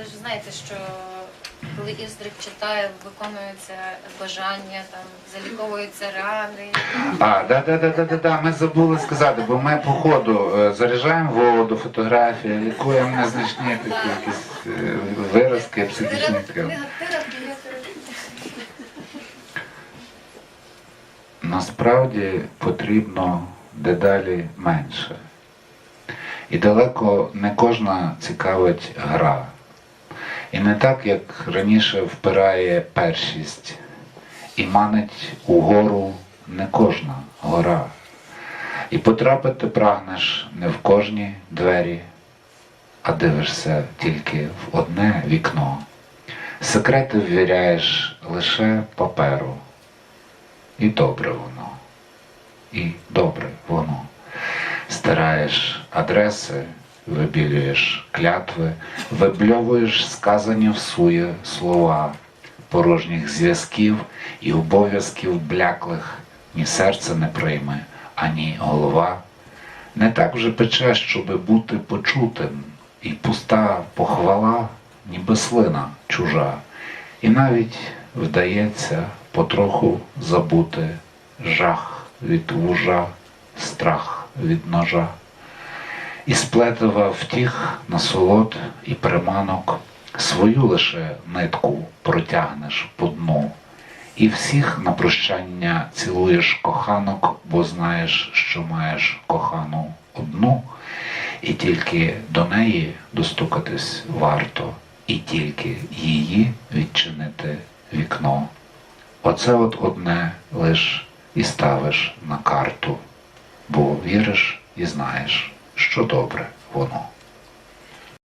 ви ж знаєте, що коли Іздрик читає, виконуються бажання, там заліковуються рани. А, да, да, да, да, да, да. Ми забули сказати, бо ми по ходу е, заряджаємо воду, фотографії, лікуємо незначні такі якісь е, виразки, психічні терапія. Насправді потрібно дедалі менше. І далеко не кожна цікавить гра. І не так, як раніше впирає першість, і манить угору не кожна гора. І потрапити прагнеш не в кожні двері, а дивишся тільки в одне вікно. Секрети ввіряєш лише паперу. І добре воно. І добре воно. Стираєш адреси, вибілюєш клятви, вибльовуєш сказані всує слова, порожніх зв'язків і обов'язків бляклих ні серце не прийме, ані голова. Не так вже пече, щоби бути почутим, і пуста похвала, ніби слина чужа. І навіть вдається потроху забути жах від вужа, страх від ножа. І сплетива втіх, насолод і приманок, свою лише нитку протягнеш по дну, і всіх на прощання цілуєш коханок, бо знаєш, що маєш кохану одну, і тільки до неї достукатись варто, і тільки її відчинити вікно. Оце от одне лиш і ставиш на карту, бо віриш і знаєш, що добре воно.